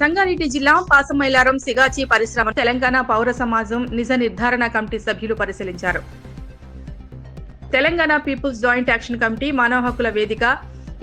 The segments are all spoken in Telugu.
సంగారెడ్డి జిల్లా పాసమైలారం సిగాచి పరిశ్రమ తెలంగాణ పౌర సమాజం నిజ నిర్ధారణ కమిటీ సభ్యులు పరిశీలించారు. Telangana people's joint action committee మానవ హక్కుల వేదిక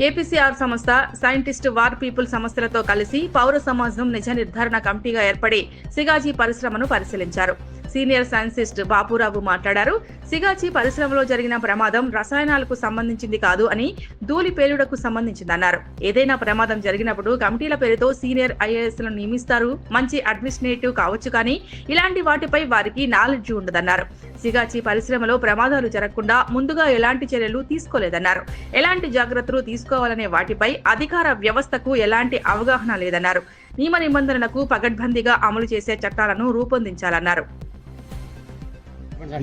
ఏపీసీఆర్ సంస్థ సైంటిస్ట్ వార్ పీపుల్ సంస్థలతో కలిసి పౌర సమాజం నిజ నిర్ధారణ కమిటీగా ఏర్పడి సిగాజీ పరిశ్రమను పరిశీలించారు. సీనియర్ సైంటిస్ట్ బాపురావు మాట్లాడారు. సిగాచి పరిశ్రమలో జరిగిన ప్రమాదం రసాయనాలకు సంబంధించింది కాదు అని ధూళి పేలుడకు సంబంధించిందన్నారు. ఏదైనా ప్రమాదం జరిగినప్పుడు కమిటీల పేరుతో సీనియర్ ఐఏఎస్లను నియమిస్తారు మంచి అడ్మినిస్ట్రేటివ్ కావచ్చు కానీ ఇలాంటి వాటిపై వారికి నాలెడ్జ్ ఉండదన్నారు. సిగాచి పరిశ్రమలో ప్రమాదాలు జరగకుండా ముందుగా ఎలాంటి చర్యలు తీసుకోలేదన్నారు. ఎలాంటి జాగ్రత్తలు తీసుకోవాలనే వాటిపై అధికార వ్యవస్థకు ఎలాంటి అవగాహన లేదన్నారు. నియమ నిబంధనలకు పగడ్బందీగా అమలు చేసే చట్టాలను రూపొందించాలన్నారు.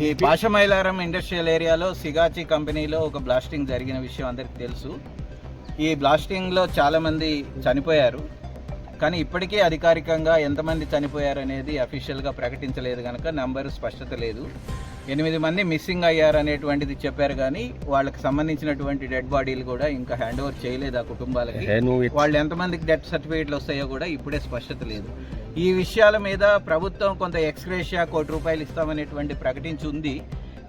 ఈ పాషమైలారం ఇండస్ట్రియల్ ఏరియాలో సిగాచి కంపెనీలో ఒక బ్లాస్టింగ్ జరిగిన విషయం అందరికీ తెలుసు. ఈ బ్లాస్టింగ్లో చాలామంది చనిపోయారు. కానీ ఇప్పటికీ అధికారికంగా ఎంతమంది చనిపోయారు అనేది అఫీషియల్గా ప్రకటించలేదు కనుక నంబర్ స్పష్టత లేదు. ఎనిమిది మంది మిస్సింగ్ అయ్యారు అనేటువంటిది చెప్పారు కానీ వాళ్ళకి సంబంధించినటువంటి డెడ్ బాడీలు కూడా ఇంకా హ్యాండ్ ఓవర్ చేయలేదు ఆ కుటుంబాలకి. వాళ్ళు ఎంతమందికి డెత్ సర్టిఫికేట్లు వస్తాయో కూడా ఇప్పుడే స్పష్టత లేదు. ఈ విషయాల మీద ప్రభుత్వం కొంత ఎక్స్గ్రేషియా కోటి రూపాయలు ఇస్తామనేటువంటి ప్రకటించి ఉంది.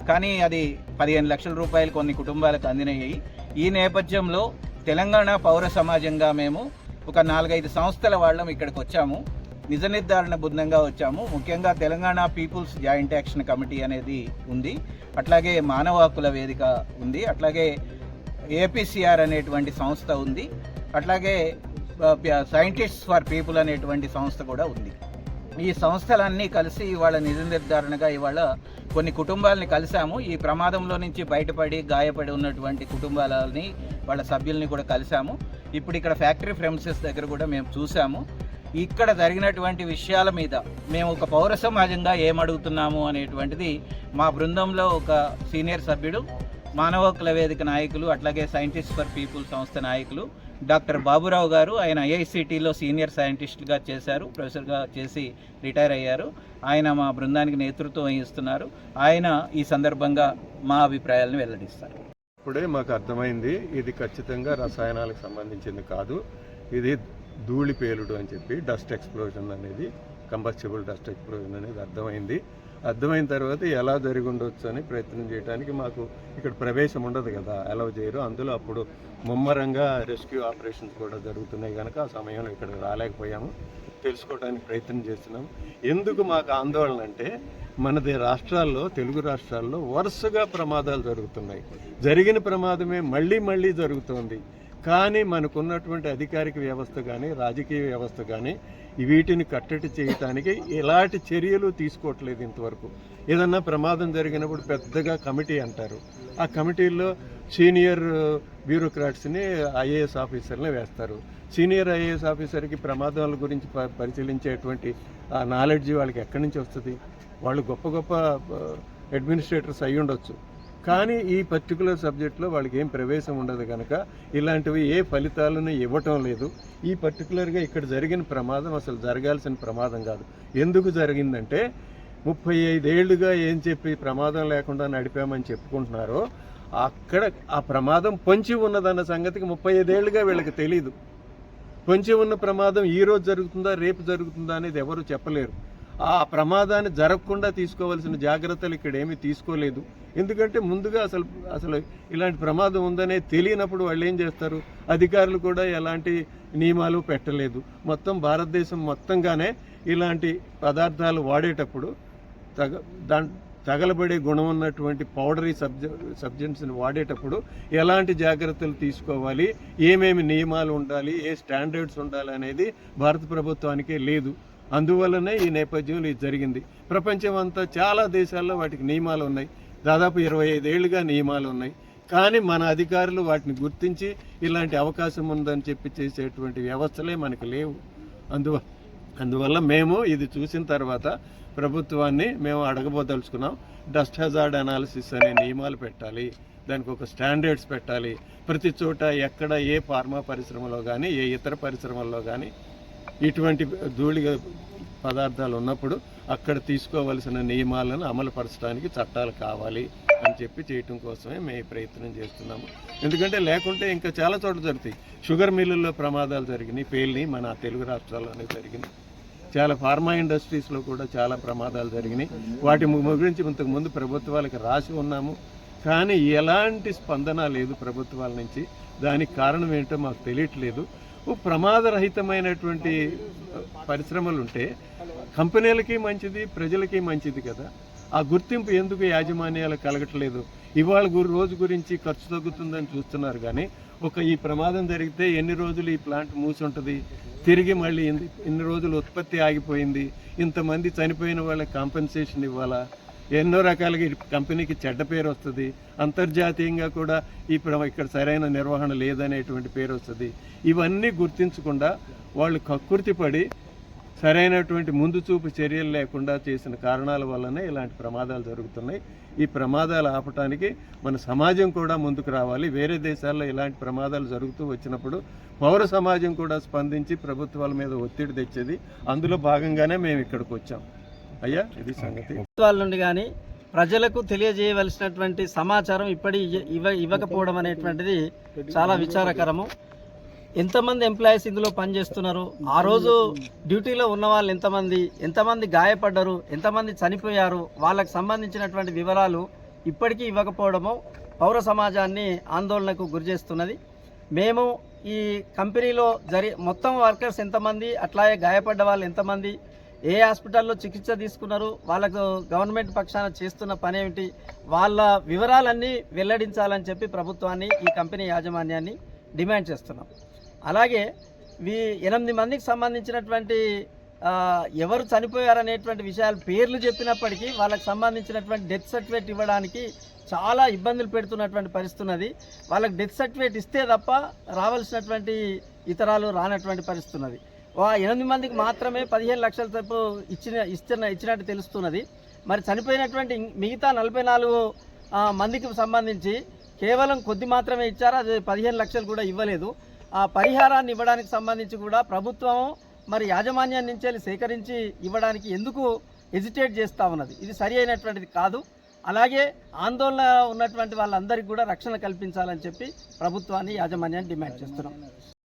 కానీ అది పదిహేను లక్షల రూపాయలు కొన్ని కుటుంబాలకు అందినయ్యాయి. ఈ నేపథ్యంలో తెలంగాణ పౌర సమాజంగా మేము ఒక నాలుగైదు సంస్థల వాళ్ళం ఇక్కడికి వచ్చాము. నిజ నిర్ధారణ బృందంగా వచ్చాము. ముఖ్యంగా Telangana people's joint action committee అనేది ఉంది. అట్లాగే మానవ హక్కుల వేదిక ఉంది. అట్లాగే ఏపీసీఆర్ అనేటువంటి సంస్థ ఉంది. అట్లాగే సైంటిస్ట్ ఫర్ పీపుల్ అనేటువంటి సంస్థ కూడా ఉంది. ఈ సంస్థలన్నీ కలిసి ఇవాళ నిజ నిర్ధారణగా ఇవాళ కొన్ని కుటుంబాలని కలిసాము. ఈ ప్రమాదంలో నుంచి బయటపడి గాయపడి ఉన్నటువంటి కుటుంబాలని వాళ్ళ సభ్యుల్ని కూడా కలిసాము. ఇప్పుడు ఇక్కడ ఫ్యాక్టరీ ఫ్రెమ్సెస్ దగ్గర కూడా మేము చూసాము. ఇక్కడ జరిగినటువంటి విషయాల మీద మేము ఒక పౌర సమాజంగా ఏమడుగుతున్నాము అనేటువంటిది మా బృందంలో ఒక సీనియర్ సభ్యుడు మానవ వేదిక నాయకులు అట్లాగే సైంటిస్ట్ ఫర్ పీపుల్ సంస్థ నాయకులు డాక్టర్ బాబురావు గారు ఆయన ఐఐసిటీలో సీనియర్ సైంటిస్ట్గా చేశారు ప్రొఫెసర్గా చేసి రిటైర్ అయ్యారు. ఆయన మా బృందానికి నేతృత్వం వహిస్తున్నారు. ఆయన ఈ సందర్భంగా మా అభిప్రాయాలను వెల్లడిస్తారు. ఇప్పుడే మాకు అర్థమైంది ఇది ఖచ్చితంగా రసాయనాలకు సంబంధించింది కాదు ఇది ధూళి పేలుడు అని చెప్పి డస్ట్ ఎక్స్ప్లోజన్ అనేది కంబస్టిబుల్ డస్ట్ ఎక్స్ప్లోజన్ అనేది అర్థమైంది. అర్థమైన తర్వాత ఎలా జరిగి ఉండొచ్చు అని ప్రయత్నం చేయడానికి మాకు ఇక్కడ ప్రవేశం ఉండదు కదా అలౌ చేయరు. అందులో అప్పుడు ముమ్మరంగా రెస్క్యూ ఆపరేషన్స్ కూడా జరుగుతున్నాయి కనుక ఆ సమయంలో ఇక్కడ రాలేకపోయాము. తెలుసుకోవడానికి ప్రయత్నం చేస్తున్నాం. ఎందుకు మాకు ఆందోళన అంటే మనది రాష్ట్రాల్లో తెలుగు రాష్ట్రాల్లో వరుసగా ప్రమాదాలు జరుగుతున్నాయి. జరిగిన ప్రమాదమే మళ్ళీ మళ్ళీ జరుగుతోంది. కానీ మనకున్నటువంటి అధికారిక వ్యవస్థ కానీ రాజకీయ వ్యవస్థ కానీ వీటిని కట్టడి చేయటానికి ఎలాంటి చర్యలు తీసుకోవట్లేదు ఇంతవరకు. ఏదన్నా ప్రమాదం జరిగినప్పుడు పెద్దగా కమిటీ అంటారు. ఆ కమిటీల్లో సీనియర్ బ్యూరోక్రాట్స్ని ఐఏఎస్ ఆఫీసర్ని వేస్తారు. సీనియర్ ఐఏఎస్ ఆఫీసర్కి ప్రమాదాల గురించి ప- పరిశీలించేటువంటి ఆ నాలెడ్జ్ వాళ్ళకి ఎక్కడి నుంచి వస్తుంది? వాళ్ళు గొప్ప గొప్ప అడ్మినిస్ట్రేటర్స్ అయి ఉండొచ్చు కానీ ఈ పర్టికులర్ సబ్జెక్ట్లో వాళ్ళకి ఏం ప్రవేశం ఉండదు కనుక ఇలాంటివి ఏ ఫలితాలను ఇవ్వటం లేదు. ఈ పర్టికులర్గా ఇక్కడ జరిగిన ప్రమాదం అసలు జరగాల్సిన ప్రమాదం కాదు. ఎందుకు జరిగిందంటే ముప్పై ఐదేళ్ళుగా ఏం చెప్పి ప్రమాదం లేకుండా నడిపామని చెప్పుకుంటున్నారో అక్కడ ఆ ప్రమాదం పొంచి ఉన్నదన్న సంగతికి ముప్పై ఐదేళ్ళుగా వీళ్ళకి తెలియదు పొంచి ఉన్న ప్రమాదం ఈ రోజు జరుగుతుందా రేపు జరుగుతుందా అనేది ఎవరు చెప్పలేరు. ఆ ప్రమాదాన్ని జరగకుండా తీసుకోవాల్సిన జాగ్రత్తలు ఇక్కడ ఏమీ తీసుకోలేదు. ఎందుకంటే ముందుగా అసలు అసలు ఇలాంటి ప్రమాదం ఉందనే తెలియనప్పుడు వాళ్ళు ఏం చేస్తారు? అధికారులు కూడా ఎలాంటి నియమాలు పెట్టలేదు. మొత్తం భారతదేశం మొత్తంగానే ఇలాంటి పదార్థాలు వాడేటప్పుడు తగ దాని తగలబడే గుణం ఉన్నటువంటి పౌడరీ సబ్జ సబ్జెంట్స్ని వాడేటప్పుడు ఎలాంటి జాగ్రత్తలు తీసుకోవాలి? ఏమేమి నియమాలు ఉండాలి? ఏ స్టాండర్డ్స్ ఉండాలి అనేది భారత ప్రభుత్వానికే లేదు. అందువల్లనే ఈ నేపథ్యంలో ఇది జరిగింది. ప్రపంచం అంతా చాలా దేశాల్లో వాటికి నియమాలు ఉన్నాయి. దాదాపు ఇరవై ఐదేళ్ళుగా నియమాలు ఉన్నాయి. కానీ మన అధికారులు వాటిని గుర్తించి ఇలాంటి అవకాశం ఉందని చెప్పి చేసేటువంటి వ్యవస్థలే మనకు లేవు. అందువ అందువల్ల మేము ఇది చూసిన తర్వాత ప్రభుత్వాన్ని మేము అడగబోదలుచుకున్నాం. డస్ట్ హజార్డ్ అనాలిసిస్ అనే నియమాలు పెట్టాలి. దానికి ఒక స్టాండర్డ్స్ పెట్టాలి. ప్రతి చోట ఎక్కడ ఏ ఫార్మా పరిశ్రమలో కానీ ఏ ఇతర పరిశ్రమల్లో కానీ ఇటువంటి ధూళి పదార్థాలు ఉన్నప్పుడు అక్కడ తీసుకోవలసిన నియమాలను అమలుపరచడానికి చట్టాలు కావాలి అని చెప్పి చేయటం కోసమే మేము ప్రయత్నం చేస్తున్నాము. ఎందుకంటే లేకుంటే ఇంకా చాలా చోట్ల జరుగుతాయి. షుగర్ మిల్లుల్లో ప్రమాదాలు జరిగినాయి పేలినాయి మన తెలుగు రాష్ట్రాల్లోనే జరిగినాయి. చాలా ఫార్మా ఇండస్ట్రీస్లో కూడా చాలా ప్రమాదాలు జరిగినాయి. వాటి గురించి ఇంతకుముందు ప్రభుత్వాలకు రాసి ఉన్నాము. కానీ ఎలాంటి స్పందన లేదు ప్రభుత్వాల నుంచి. దానికి కారణం ఏంటో మాకు తెలియట్లేదు. ప్రమాదరహితమైనటువంటి పరిశ్రమలు ఉంటే కంపెనీలకి మంచిది ప్రజలకి మంచిది కదా. ఆ గుర్తింపు ఎందుకు యాజమాన్యాలు కలగట్లేదు? ఇవాళ రోజు గురించి ఖర్చు తగ్గుతుందని చూస్తున్నారు కానీ ఒక ఈ ప్రమాదం జరిగితే ఎన్ని రోజులు ఈ ప్లాంట్ మూసి ఉంటుంది తిరిగి మళ్ళీ ఎన్ని ఇన్ని రోజులు ఉత్పత్తి ఆగిపోయింది. ఇంతమంది చనిపోయిన వాళ్ళకి కాంపెన్సేషన్ ఇవ్వాలా? ఎన్నో రకాలుగా ఈ కంపెనీకి చెడ్డ పేరు వస్తుంది. అంతర్జాతీయంగా కూడా ఈ ప్ర- ఇక్కడ సరైన నిర్వహణ లేదనేటువంటి పేరు వస్తుంది. ఇవన్నీ గుర్తించకుండా వాళ్ళు కక్కుర్తి పడి సరైనటువంటి ముందు చూపు చర్యలు లేకుండా చేసిన కారణాల వల్లనే ఇలాంటి ప్రమాదాలు జరుగుతున్నాయి. ఈ ప్రమాదాలు ఆపటానికి మన సమాజం కూడా ముందుకు రావాలి. వేరే దేశాల్లో ఇలాంటి ప్రమాదాలు జరుగుతూ వచ్చినప్పుడు పౌర సమాజం కూడా స్పందించి ప్రభుత్వాల మీద ఒత్తిడి తెచ్చేది. అందులో భాగంగానే మేము ఇక్కడికి వచ్చాం. అయ్యా? ఇది సంగతి. ప్రభుత్వాల నుండి కానీ ప్రజలకు తెలియజేయవలసినటువంటి సమాచారం ఇప్పటి ఇవ్వ ఇవ్వకపోవడం అనేటువంటిది చాలా విచారకరము. ఎంతమంది ఎంప్లాయీస్ ఇందులో పనిచేస్తున్నారు? ఆ రోజు డ్యూటీలో ఉన్న వాళ్ళు ఎంతమంది? ఎంతమంది గాయపడ్డారు? ఎంతమంది చనిపోయారు? వాళ్ళకి సంబంధించినటువంటి వివరాలు ఇప్పటికీ ఇవ్వకపోవడము పౌర సమాజాన్ని ఆందోళనకు గురిచేస్తున్నది మేము ఈ కంపెనీలో జరి మొత్తం వర్కర్స్ ఎంతమంది? అట్లాగే గాయపడ్డ వాళ్ళు ఎంతమంది? ఏ హాస్పిటల్లో చికిత్స తీసుకున్నారు వాళ్ళకు గవర్నమెంట్ పక్షాన చేస్తున్న పని ఏమిటి? వాళ్ళ వివరాలన్నీ వెల్లడించాలని చెప్పి ప్రభుత్వాన్ని ఈ కంపెనీ యాజమాన్యాన్ని డిమాండ్ చేస్తున్నాం. అలాగే వీ ఎనిమిది మందికి సంబంధించినటువంటి ఎవరు చనిపోయారనేటువంటి విషయాలు పేర్లు చెప్పినప్పటికీ వాళ్ళకి సంబంధించినటువంటి డెత్ సర్టిఫికేట్ ఇవ్వడానికి చాలా ఇబ్బందులు పెడుతున్నటువంటి పరిస్థితి ఉన్నది. వాళ్ళకి డెత్ సర్టిఫికేట్ ఇస్తే తప్ప రావాల్సినటువంటి ఇతరాలు రానటువంటి పరిస్థితి ఉన్నది. ఎనిమిది మందికి మాత్రమే పదిహేను లక్షల తప్పు ఇచ్చిన ఇస్తున్న ఇచ్చినట్టు తెలుస్తున్నది. మరి చనిపోయినటువంటి మిగతా నలభై నాలుగు మందికి సంబంధించి కేవలం కొద్ది మాత్రమే ఇచ్చారు. అది పదిహేను లక్షలు కూడా ఇవ్వలేదు. ఆ పరిహారాన్ని ఇవ్వడానికి సంబంధించి కూడా ప్రభుత్వం మరి యాజమాన్యం నుంచి సేకరించి ఇవ్వడానికి ఎందుకు హెజిటేట్ చేస్తూ ఉన్నది? ఇది సరి అయినటువంటిది కాదు. అలాగే ఆందోళన ఉన్నటువంటి వాళ్ళందరికీ కూడా రక్షణ కల్పించాలని చెప్పి ప్రభుత్వాన్ని యాజమాన్యాన్ని డిమాండ్ చేస్తున్నాం.